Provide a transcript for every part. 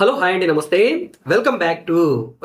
Hello hi అండి నమస్తే. Welcome back to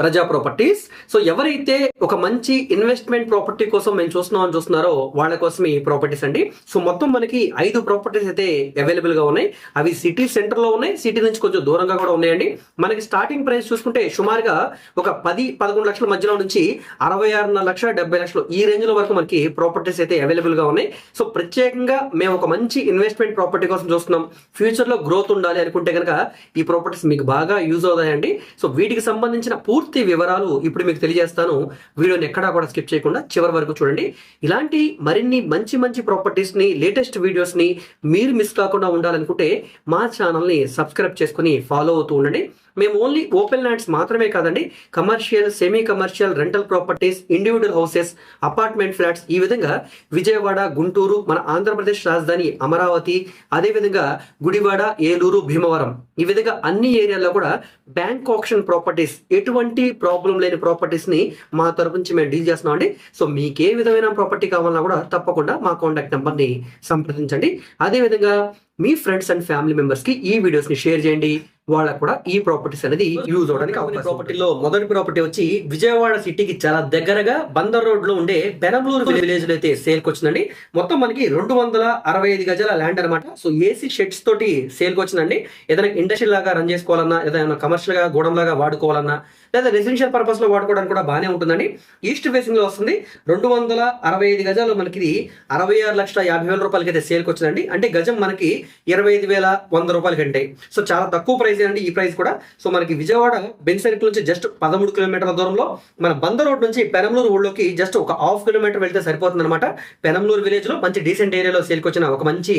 Raza properties so ఎవరైతే ఒక మంచి ఇన్వెస్ట్మెంట్ ప్రాపర్టీ కోసం మేము చూస్తున్నాం అని చూస్తున్నారో వాళ్ళ కోసం ఈ ప్రాపర్టీస్ అండి. సో మొత్తం మనకి ఐదు ప్రాపర్టీస్ అయితే అవైలబుల్గా ఉన్నాయి. అవి సిటీ సెంటర్లో ఉన్నాయి. సిటీ నుంచి కొంచెం దూరంగా కూడా ఉన్నాయండి. మనకి స్టార్టింగ్ ప్రైస్ చూసుకుంటే సుమారుగా ఒక పది పదకొండు లక్షల మధ్యలో నుంచి అరవై ఆరున్నర లక్షల డెబ్బై లక్షలు ఈ రేంజ్లో వరకు మనకి ప్రాపర్టీస్ అయితే అవైలబుల్గా ఉన్నాయి. సో ప్రత్యేకంగా మేము ఒక మంచి ఇన్వెస్ట్మెంట్ ప్రాపర్టీ కోసం చూస్తున్నాం. ఫ్యూచర్లో గ్రోత్ ఉండాలి అనుకుంటే కనుక ఈ ప్రాపర్టీస్ మీకు బాగా యూజ్ అవుతాయండి. సో వీటికి సంబంధించిన పూర్తి వివరాలు ఇప్పుడు మీకు తెలియజేస్తాను. వీడియోని ఎక్కడా కూడా స్కిప్ చేయకుండా చివరి వరకు చూడండి. ఇలాంటి మరిన్ని మంచి మంచి ప్రాపర్టీస్ని లేటెస్ట్ వీడియోస్ని మీరు మిస్ కాకుండా ఉండాలనుకుంటే మా ఛానల్ని సబ్స్క్రైబ్ చేసుకుని ఫాలో అవుతూ ఉండండి. మేము ఓన్లీ ఓపెన్ ల్యాండ్స్ మాత్రమే కాదండి commercial semi commercial rental properties individual houses apartment flats ఈ విధంగా విజయవాడ గుంటూరు మన ఆంధ్రప్రదేశ్ రాజధాని అమరావతి అదేవిధంగా గుడివాడ ఏలూరు భీమవరం ఈ విధంగా అన్ని ఏరియాల్లో కూడా బ్యాంక్ ఆప్షన్ ప్రాపర్టీస్ ఎటువంటి ప్రాబ్లం లేని ప్రాపర్టీస్ని మా తరపు నుంచి మేము డీల్ చేస్తున్నాం అండి. సో మీకు ఏ విధమైన ప్రాపర్టీ కావాలన్నా కూడా తప్పకుండా మా కాంటాక్ట్ నెంబర్ని సంప్రదించండి. అదేవిధంగా మీ ఫ్రెండ్స్ అండ్ ఫ్యామిలీ మెంబర్స్కి ఈ వీడియోస్ని షేర్ చేయండి. వాళ్ళకు కూడా ఈ ప్రాపర్టీస్ అనేది యూజ్ అవడానికి అవకాశం ప్రాపర్టీలో మొదటి ప్రాపర్టీ వచ్చి విజయవాడ సిటీకి చాలా దగ్గరగా బందర్ రోడ్లో ఉండే బెనమలూరు విలేజ్లో అయితే సేల్కి వచ్చిందండి. మొత్తం మనకి రెండు వందల అరవై ఐదు గజాల ల్యాండ్ అనమాట సో ఏసీ షెడ్స్ తోటి సేల్ వచ్చిందండి. ఏదైనా ఇండస్ట్రీ లాగా రన్ చేసుకోవాలన్నా ఏదైనా కమర్షియల్గా గోడం లాగా వాడుకోవాలన్నా లేదా రెసిడెన్షియల్ పర్పస్లో వాడుకోవడానికి కూడా బాగానే ఉంటుందండి. ఈస్ట్ ఫేసింగ్లో వస్తుంది. రెండు వందల అరవై ఐదు గజాలు మనకి ఇది అరవై ఆరు లక్షల యాభై వేల రూపాయలకి అయితే సేల్కి వచ్చిందండి అంటే గజం మనకి ఇరవై ఐదు వేల వంద రూపాయలకి అంటే సో చాలా తక్కువ ప్రైస్ అండి ఈ ప్రైస్ కూడా. సో మనకి విజయవాడ బెన్ సర్కిల్ నుంచి జస్ట్ పదమూడు కిలోమీటర్ల దూరంలో మన బందర్ రోడ్ నుంచి పెనంలూరు ఊళ్ళోకి జస్ట్ ఒక హాఫ్ కిలోమీటర్ వెళ్తే సరిపోతుంది అనమాట పెనంలూరు విలేజ్లో మంచి డీసెంట్ ఏరియాలో సేల్కి వచ్చిన ఒక మంచి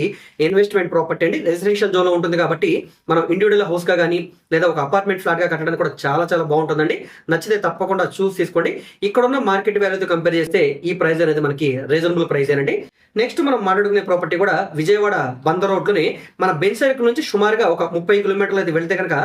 ఇన్వెస్ట్మెంట్ ప్రాపర్టీ అండి. రెసిడెన్షియల్ జోన్లో ఉంటుంది కాబట్టి మనం ఇండివిజువల్ హౌస్గా కానీ లేదా ఒక అపార్ట్మెంట్ ఫ్లాట్గా కట్టడానికి కూడా చాలా చాలా బాగుంటుందండి నచ్చితే తప్పకుండా చూస్ తీసుకోండి. ఇక్కడ ఉన్న మార్కెట్ వాల్యూతో కంపేర్ చేస్తే ఈ ప్రైస్ అనేది మనకి రీజనబుల్ ప్రైస్ అండి నెక్స్ట్ మనం మాట్లాడుకునే ప్రాపర్టీ కూడా విజయవాడ బందర్ రోడ్లోని మన బెన్ సర్కిల్ నుంచి సుమారుగా ఒక ముప్పై కిలోమీటర్లు అయితే వెళ్తే కనుక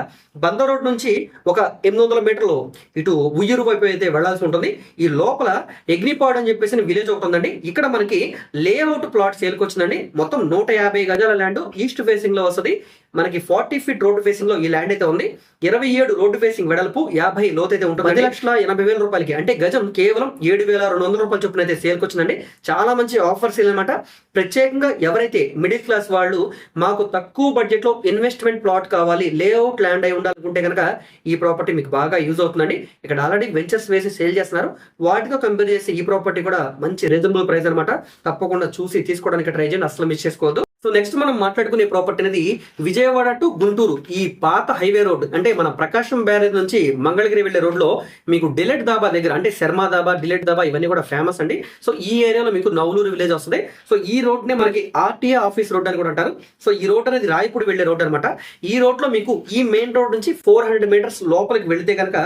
బందర్ రోడ్ నుంచి ఒక ఎనిమిది వందల మీటర్లు ఇటు ఉయ్యూరు వైపు అయితే వెళ్ళాల్సి ఉంటుంది. ఈ లోపల ఎగ్నిపాడ్ అని చెప్పేసి విలేజ్ ఒకటి ఉందండి. ఇక్కడ మనకి లేఅవుట్ ప్లాట్ సేల్కి వచ్చిందండి. మొత్తం నూట యాభై గజాల ల్యాండ్ ఈస్ట్ ఫేసింగ్లో వస్తుంది. మనకి ఫార్టీ ఫీట్ రోడ్ ఫేసింగ్లో ఈ ల్యాండ్ అయితే ఉంది. ఇరవై ఏడు రోడ్డు ఫేసింగ్ వెడల్పు యాభై లోతు అయితే ఉంటుంది. పది లక్షల ఎనభై వేల రూపాయలకి. అంటే గజం కేవలం ఏడు వేల రెండు వందల రూపాయల చొప్పున అయితే సేల్కి వచ్చిందండి. చాలా మంచి ఆఫర్స్ అనమాట ప్రత్యేకంగా ఎవరైతే మిడిల్ క్లాస్ వాళ్ళు మాకు తక్కువ బడ్జెట్లో ఇన్వెస్ట్మెంట్ ప్లాట్ కావాలి లేఅవుట్ ల్యాండ్ అయి ఉండాలనుకుంటే కనుక ఈ ప్రాపర్టీ మీకు బాగా యూజ్ అవుతుందండి. ఇక్కడ ఆల్రెడీ వెంచర్స్ వేసి సేల్ చేస్తున్నారు. వాటితో కంపేర్ చేసి ఈ ప్రాపర్టీ కూడా మంచి రీజనబుల్ ప్రైస్ అనమాట తప్పకుండా చూసి తీసుకోవడానికి ట్రై చేయండి. అసలు మిస్ చేసుకోవద్దు. సో నెక్స్ట్ మనం మాట్లాడుకునే ప్రాపర్టీ అనేది విజయవాడ టు గుంటూరు ఈ పాత హైవే రోడ్. అంటే మన ప్రకాశం బ్యారేజ్ నుంచి మంగళగిరి వెళ్ళే రోడ్లో మీకు డిలెట్ దాబా దగ్గర అంటే శర్మా దాబా డిలెట్ దాబా ఇవన్నీ కూడా ఫేమస్ అండి. సో ఈ ఏరియాలో మీకు నవలూరు విలేజ్ వస్తుంది. సో ఈ రోడ్నే మనకి ఆర్టీఏ ఆఫీస్ రోడ్ అని కూడా అంటారు. సో ఈ రోడ్ అనేది రాయపూడి వెళ్ళే రోడ్ అనమాట ఈ రోడ్లో మీకు ఈ మెయిన్ రోడ్ నుంచి ఫోర్ హండ్రెడ్ మీటర్స్ లోపలికి వెళితే కనుక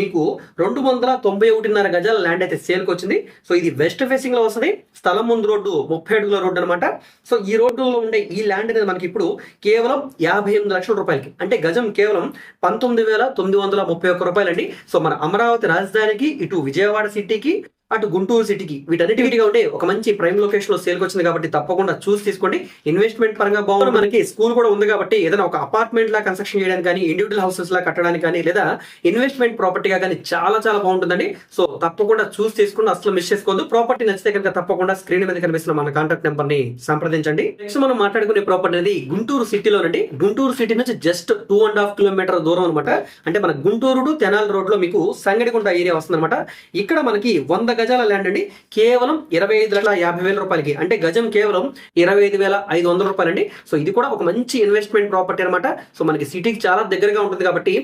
మీకు రెండు వందల తొంభై ఒకటిన్నర గజాల ల్యాండ్ అయితే సేల్కి వచ్చింది. సో ఇది వెస్ట్ ఫేసింగ్లో వస్తుంది. స్థలం ముందు రోడ్డు ముప్పై అడుగుల రోడ్డు అనమాట సో ఈ రోడ్డు ఉండే ఈ ల్యాండ్ అనేది మనకి ఇప్పుడు కేవలం యాభై ఎనిమిది లక్షల రూపాయలకి. అంటే గజం కేవలం పంతొమ్మిది వేల తొమ్మిది వందల ముప్పై ఒక్క రూపాయలండి. సో మన అమరావతి రాజధానికి ఇటు విజయవాడ సిటీకి అటు గుంటూరు సిటీకి వీటన్నిటి వీటిగా ఉంటే ఒక మంచి ప్రైమ్ లొకేషన్లో సేల్కి వచ్చింది కాబట్టి తప్పకుండా చూసి తీసుకోండి. ఇన్వెస్ట్మెంట్ పరంగా బాగుంది. మనకి స్కూల్ కూడా ఉంది కాబట్టి ఏదైనా ఒక అపార్ట్మెంట్ లా కన్స్ట్రక్షన్ చేయడానికి కానీ ఇండివిజువల్ హౌసెస్ లా కట్టడానికి కానీ లేదా ఇన్వెస్ట్మెంట్ ప్రాపర్టీగా కానీ చాలా చాలా బాగుంటుందండి. సో తప్పకుండా చూసి తీసుకుని అసలు మిస్ చేసుకోవద్దు. ప్రాపర్టీ నచ్చితే కనుక తప్పకుండా స్క్రీన్ మీద కనిపిస్తున్న మన కాంటాక్ట్ నెంబర్ని సంప్రదించండి. నెక్స్ట్ మనం మాట్లాడుకునే ప్రాపర్టీ అనేది గుంటూరు సిటీలోనండి గుంటూరు సిటీ నుంచి just two and half kilometre దూరం అనమాట అంటే మన గుంటూరు తెనాలి రోడ్లో మీకు సంగడిగుంట ఏరియా వస్తుంది అనమాట ఇక్కడ మనకి వంద గజాల ల్యాండ్ అండి. కేవలం ఇరవై ఐదు లక్షల యాభై వేల రూపాయలకి. అంటే గజం కేవలం ఇరవై ఐదు వేల ఐదు వందల రూపాయలండి. సో ఇది కూడా ఒక మంచి ఇన్వెస్ట్మెంట్ ప్రాపర్టీ అనమాట సో మనకి సిటీకి చాలా దగ్గరగా ఉంటుంది కాబట్టి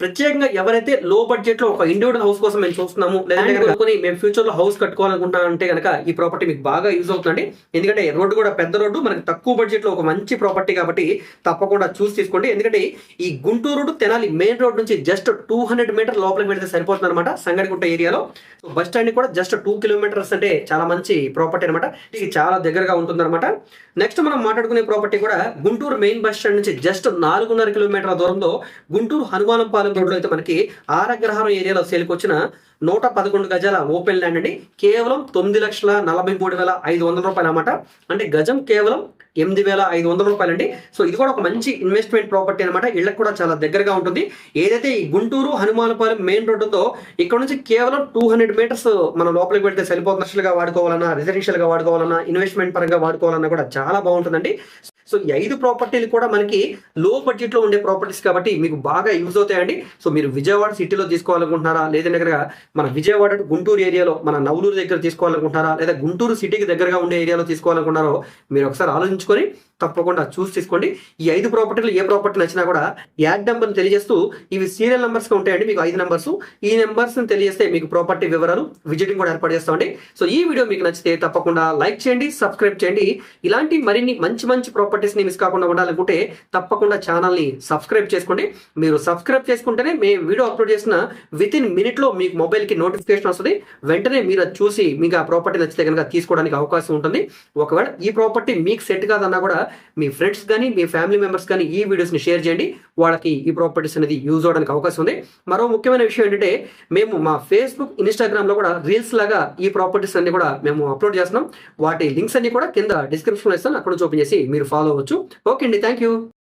ప్రత్యేకంగా ఎవరైతే లో బడ్జెట్లో ఒక ఇండివిజువల్ హౌస్ కోసం మేము చూస్తున్నాము లేదంటే మేము ఫ్యూచర్లో హౌస్ కట్టుకోవాలనుకుంటున్నాం అంటే కనుక ఈ ప్రాపర్టీ మీకు బాగా యూజ్ అవుతుందండి. ఎందుకంటే రోడ్డు కూడా పెద్ద రోడ్డు మనకి తక్కువ బడ్జెట్లో ఒక మంచి ప్రాపర్టీ కాబట్టి తప్పకుండా చూసి తీసుకోండి. ఎందుకంటే ఈ Guntur to Tenali main road నుంచి జస్ట్ టూ హండ్రెడ్ మీటర్ లోపలికి వెళ్తే సరిపోతుంది అనమాట సంగడిగుంట ఏరియాలో. బస్ స్టాండ్ కూడా జస్ట్ టూ కిలోమీటర్స్ అంటే చాలా మంచి ప్రాపర్టీ అనమాట ఇది చాలా దగ్గరగా ఉంటుంది అనమాట నెక్స్ట్ మనం మాట్లాడుకునే ప్రాపర్టీ కూడా గుంటూరు మెయిన్ బస్ స్టాండ్ నుంచి జస్ట్ నాలుగున్నర కిలోమీటర్ల దూరంలో గుంటూరు హనుమానంపాలెం రోడ్లో అయితే మనకి ఆరగ్రహారం ఏరియాలో సేల్కి వచ్చిన నూట పదకొండు గజాల ఓపెన్ ల్యాండ్ అండి. కేవలం తొమ్మిది లక్షల నలభై మూడు వేల ఐదు వందల రూపాయలు అన్నమాట. అంటే గజం కేవలం ఎనిమిది వేల ఐదు వందల రూపాయలు అండి సో ఇది కూడా ఒక మంచి ఇన్వెస్ట్మెంట్ ప్రాపర్టీ అనమాట ఇళ్ళకి కూడా చాలా దగ్గరగా ఉంటుంది. ఏదైతే ఈ గుంటూరు హనుమానపాలెం మెయిన్ రోడ్ ఉందో ఇక్కడ నుంచి కేవలం టూ హండ్రెడ్ మీటర్స్ మనం లోపలికి వెళ్తే సరిపోతున్నట్లుగా వాడుకోవాలన్నా రెసిడెన్షియల్గా వాడుకోవాలన్నా ఇన్వెస్ట్మెంట్ పరంగా వాడుకోవాలన్నా కూడా చాలా బాగుంటుందండి. సో ఈ ఐదు ప్రాపర్టీలు కూడా మనకి లో బడ్జెట్లో ఉండే ప్రాపర్టీస్ కాబట్టి మీకు బాగా యూజ్ అవుతాయండి. సో మీరు విజయవాడ సిటీలో తీసుకోవాలనుకుంటున్నారా? లేదంటే కనుక మన విజయవాడ గుంటూరు ఏరియాలో మన నవలూరు దగ్గర తీసుకోవాలనుకుంటున్నారా? లేదా గుంటూరు సిటీకి దగ్గరగా ఉండే ఏరియాలో తీసుకోవాలనుకున్నారో మీరు ఒకసారి ఆలోచించుకొని తప్పకుండా చూసి తీసుకోండి. ఈ ఐదు ప్రాపర్టీలు ఏ ప్రాపర్టీ నచ్చినా కూడా యాడ్ నెంబర్ని తెలియజేస్తూ ఇవి సీరియల్ నెంబర్స్గా ఉంటాయండి మీకు ఐదు నెంబర్స్ ఈ నెంబర్స్ని తెలియజేస్తే మీకు ప్రాపర్టీ వివరాలు విజిటింగ్ కూడా ఏర్పాటు చేస్తామండి సో ఈ వీడియో మీకు నచ్చితే తప్పకుండా లైక్ చేయండి సబ్స్క్రైబ్ చేయండి. ఇలాంటి మరిన్ని మంచి మంచి ప్రాపర్టీస్ని మిస్ కాకుండా ఉండాలనుకుంటే తప్పకుండా ఛానల్ని సబ్స్క్రైబ్ చేసుకోండి. మీరు సబ్స్క్రైబ్ చేసుకుంటేనే మేము వీడియో అప్లోడ్ చేసిన విత్ ఇన్ మినిట్లో మీకు మొబైల్కి నోటిఫికేషన్ వస్తుంది. వెంటనే మీరు అది చూసి మీకు ఆ ప్రాపర్టీ నచ్చితే కనుక తీసుకోవడానికి అవకాశం ఉంటుంది. ఒకవేళ ఈ ప్రాపర్టీ మీకు సెట్ కాదన్నా కూడా మీ ఫ్రెండ్స్ కానీ మీ ఫ్యామిలీ మెంబర్స్ కానీ ఈ వీడియోస్ని షేర్ చేయండి. వాళ్ళకి ఈ ప్రాపర్టీస్ అనేది యూజ్ అవడానికి అవకాశం ఉంది. మరో ముఖ్యమైన విషయం ఏంటంటే మేము మా ఫేస్బుక్ ఇన్స్టాగ్రామ్లో కూడా రీల్స్ లాగా ఈ ప్రాపర్టీస్ అన్ని కూడా మేము అప్లోడ్ చేస్తున్నాం. వాటి లింక్స్ అన్ని కూడా కింద డిస్క్రిప్షన్లో ఇస్తాను. అక్కడ చూపించేసి ఓపెన్ చేసి మీరు ఫాలో అవ్వచ్చు. ఓకే అండి థ్యాంక్ యూ